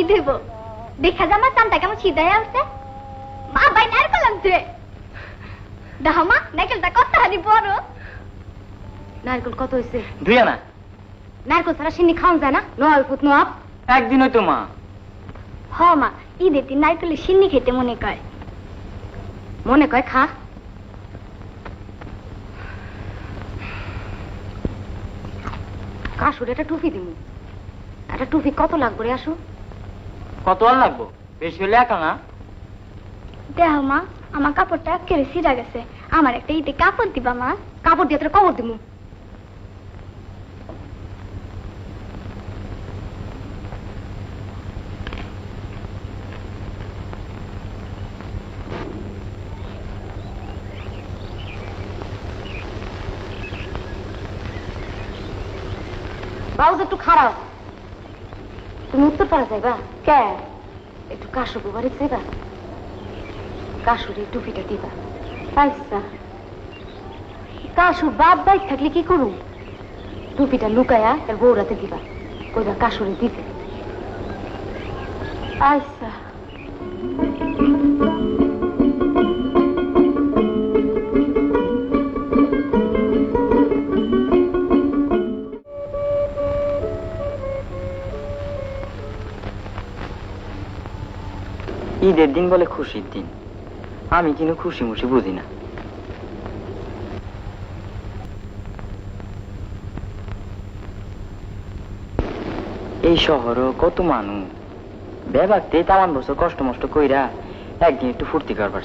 ঈদ হইব দেখা যা আমার চামটা কেমন সিধাই আছে মা বাই নারকেল আনছে দেখো মা নারকেলটা কত হানি বড় নারকেল কত হয়েছে দুই আনা নারকেল ছাড়া সিন্নি খাওয়া যায় না? নোয়াল পুত নোয়াব। একদিন হয়তো মা। হ মা ঈদের দিন নারকেলের সিন্নি খেতে মনে করে মনে কয় খা। কাশুর একটা টুপি দিমু। একটা টুপি কত লাগবে রে আসু? কত আর লাগবো? বেশি হলে একা না? দেখো মা, আমার কাপড়টা কেড়ে সিরা গেছে। আমার একটা ঈদে কাপড় দিবা মা। কাপড় দিয়ে তোর কবর দিমু। বাউজ একটু খারাপ তুমি যাইবা কে? একটু বাড়ি কাশুরে টুপিটা দিবা। আচ্ছা। কাশু বাপ বাইক থাকলে কি করুম টুপিটা লুকায়া তার বৌরাতে দিবা। কইবা কাশুরে দিতে আচ্ছা। ঈদের দিন বলে খুশির দিন। আমি কিন্তু খুশি মুশি বুঝি না। এই শহরও কত মানুষ বেবাকতে তামান বছর কষ্ট মষ্ট কইরা একদিন একটু ফুর্তি করবার।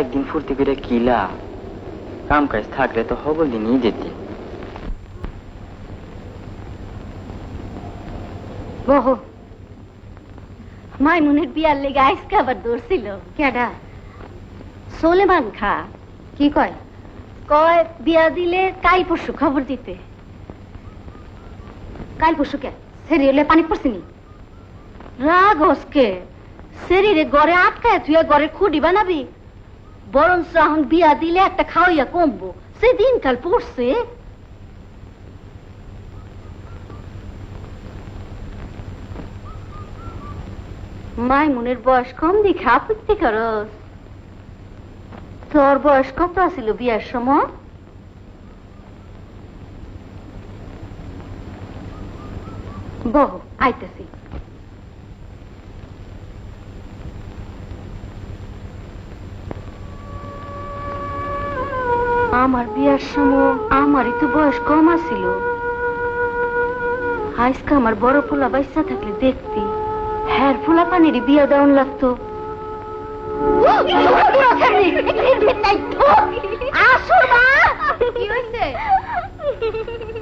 একদিন ফুর্তি করে কিলা কাম কাজ থাকলে তো হবল দিন ঈদের দিন। বহো মাইমুনের বিয়ার লেগে আইসকে আবার দৌড়ছিল। কেডা সোলেমান খা কি কয়? কয় বিয়া দিলে কাল পরশু খবর দিতে। কাল পরশু কে? সেরিয়লে পানি পড়ছিনি? রাগ হসকে। শরীরে গড়ে আটকায় তুই ঘরে খুঁড়ি বানাবি। বরঞ্চ এখন বিয়া দিলে একটা খাওয়াইয়া কমবো। সে দিনকাল পড়ছে। মাইমুনের বয়স কম দেখে আপত্তি করস তোর বয়স কত আছিল বিয়ার সময়? বহ, আইতেছি। আমার বিয়ার সময় আমারই তো বয়স কম আছিল। আজকে আমার বড় পোলা বাইসা থাকলে দেখতি হ্যার পোলা পানির বিয়া দেওয়ান লাগতো আসুর মা! কি হইছে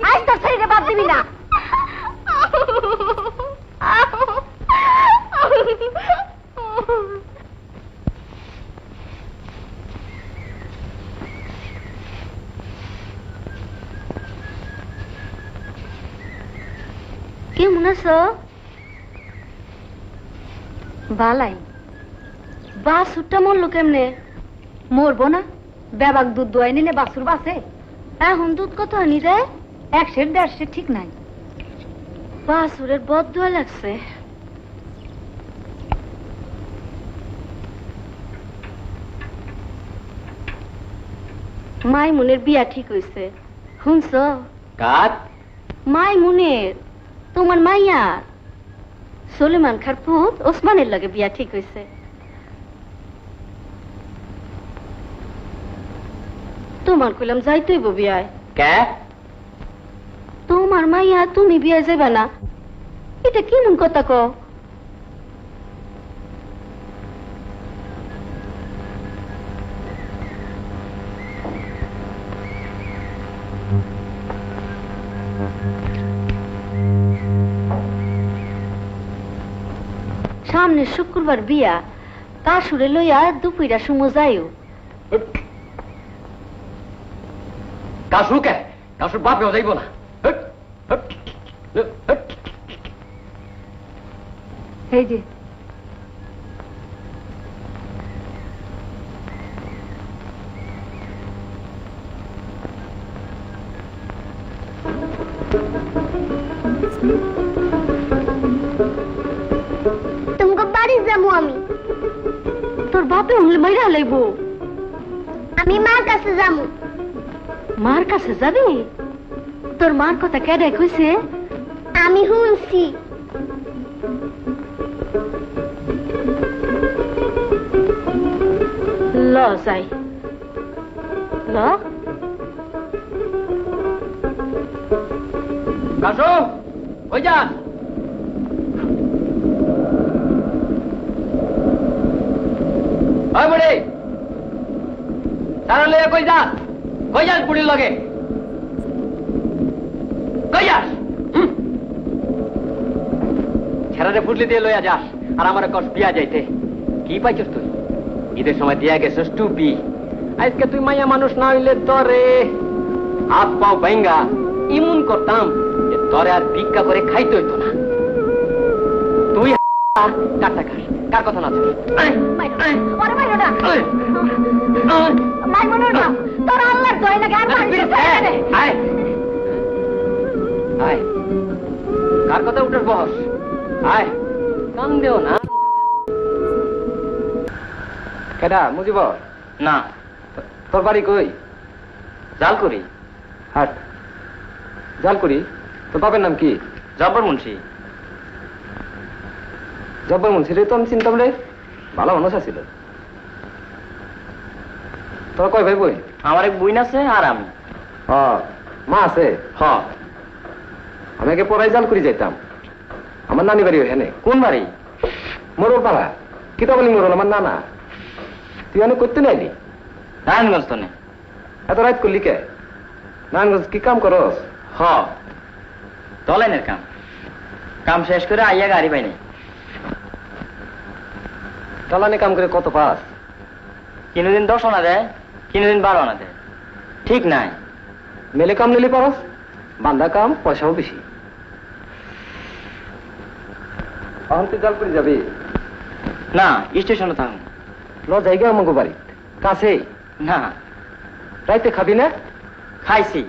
আজ তোর শরীরে বাদ দিবি না। কেমন আছো? বালাই। বাসুরটা মরলো কেমনে? মরবো না? বেবাক দুধ দোয়াই নিলে বাসুর বাসে। এখন দুধ কত আনি রে? একশের দেড়শের ঠিক নাই। বাসুরের বদ দোয়া লাগছে। মাইমুনের বিয়া ঠিক হইছে। শুনছ? কাক মাইমুনের। তোমার মাইয়ার। সলিমান খার পুত ওসমানের লগে বিয়া ঠিক হয়েছে তোমার কইলাম যাইতেইব বিয়ায় কে? তোমার মাইয়া তুমি বিয়ায় যাবে না। এটা কেমন কথা কও? সামনে শুক্রবার বিয়া কাশুরে লইয়া দুপুরা সময় যাইও। কাশু কে কাশুর বাপেও যাইব না। হট, হট, হট। এই যাব আমি। তোর বাপে উনলে মাইরা লাইব। আমি মার কাছে যাব। মার কাছে যাবি? তোর মার কথা কেডে কইছে আমি শুনছি। ল যাই। ল। কাসু ওই যা। বুড়ি। কই যা কই যাস বুড়ির লগে? কই যাস? ফুটলি দিয়ে লইয়া যাস, আর আমার দিয়া যাইতে। কি পাইছস তুই? ঈদের সময় দিয়া টুপি। আজকে তুই মাইয়া মানুষ না হইলে তরে হাত পাও ভেঙ্গা ইমুন করতাম যে তরে আর ভিক্ষা করে খাইতে হইতো না। তুই কার কথা না? তোর আল্লাহর দয় লাগে আর মারিস না? আয়। আয়। কার কথা উঠে বস? আয়। কাম দেও না। কেডা মুজিব? না। তোর বাড়ি কই? জাল করি হাট। জাল করি তোর বাপের নাম কি? জব্বর মুন্সি। জব্বর মুন্সি রে তো আমি চিন্তাম রে। ভালো মানুষ আছিল। তোর কয় ভাই বই? আমার এক বইন আছে আর আমি। হ মা আছে? হ আমি আগে পড়াই জাল করি যাইতাম। আমার নানি বাড়ি ওখানে কোন বাড়ি? মোরল পাড়া কিতা বলি মোরল আমার নানা। তুই অনেক করতে নাইলি? নারায়ণগঞ্জ তো নে। এত রাত করলি কে? নারায়ণগঞ্জ কি কাম করস? হ দলাইনের কাম। কাম শেষ করে আইয়া গাড়ি পাইনি চালানি কাম করে কত পাস? কিনুদিন দশ আনা দেয়। কিনুদিন বারো আনা দেয় ঠিক নাই। মেলে কাম নিলে পারস? বান্ধা কাম, পয়সাও বেশি। এখন তুই জাল যাবি? না, স্টেশনে থাকুন ল জায়গা আমাকে বাড়ি কাছে না। রাইতে খাবি না? খাইছি।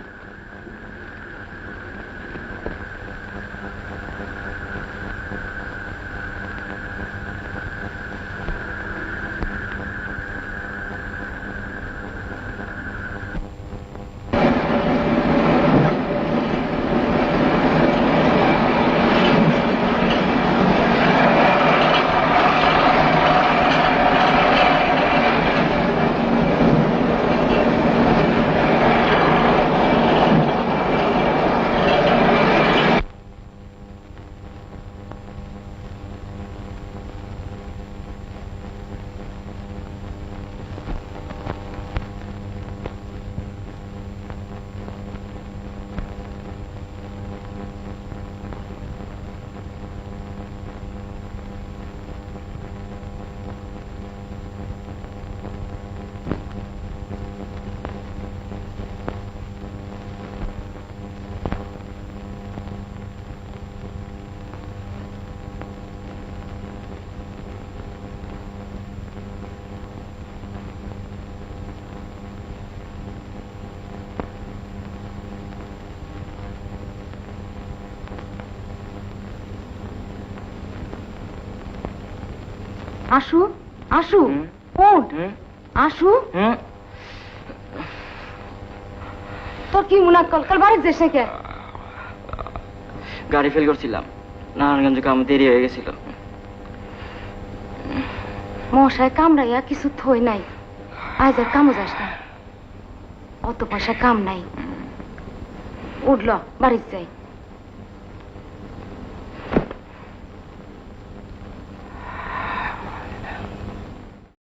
আসু আসু। ওঠ। আসু। তোর কি মনে হয় কলকাল বাড়ি যেস কে গাড়ি ফেল করছিলাম। নারায়ণগঞ্জে কাম দেরি হয়ে গেছিল। মশায় কামড়াইয়া কিছু থই নাই। আজ আর কামো যাস না। অত পয়সা কাম নাই। উঠল বাড়ির যাই।